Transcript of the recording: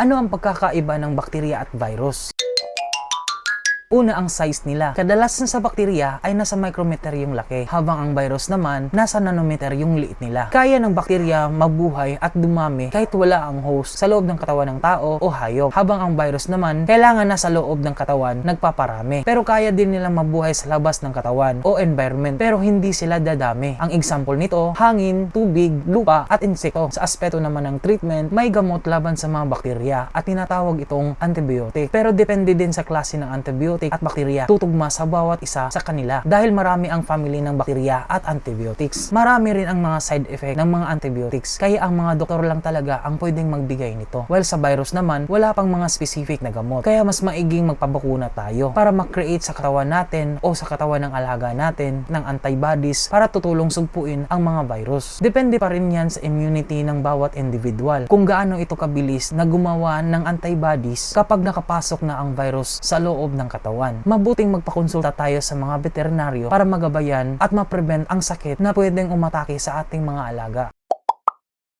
Ano ang pagkakaiba ng bakterya at virus? Una ang size nila. Kadalasan sa bakterya ay nasa micrometer yung laki, habang ang virus naman nasa nanometer yung liit nila. Kaya ng bakterya mabuhay at dumami kahit wala ang host sa loob ng katawan ng tao o hayop, habang ang virus naman kailangan nasa loob ng katawan nagpaparami. Pero kaya din nilang mabuhay sa labas ng katawan o environment pero hindi sila dadami. Ang example nito, hangin, tubig, lupa at insekto. Sa aspeto naman ng treatment, may gamot laban sa mga bakterya at tinatawag itong antibiotic. Pero depende din sa klase ng antibiotic at bakterya tutugma sa bawat isa sa kanila dahil marami ang family ng bakterya at antibiotics. Marami rin ang mga side effect ng mga antibiotics kaya ang mga doktor lang talaga ang pwedeng magbigay nito. While sa virus naman, wala pang mga specific na gamot. Kaya mas maiging magpabakuna tayo para mag-create sa katawan natin o sa katawan ng alaga natin ng antibodies para tutulong sugpuin ang mga virus. Depende pa rin yan sa immunity ng bawat individual kung gaano ito kabilis na gumawa ng antibodies kapag nakapasok na ang virus sa loob ng katawan. Mabuting magpakonsulta tayo sa mga veterinaryo para magabayan at ma-prevent ang sakit na pwedeng umatake sa ating mga alaga.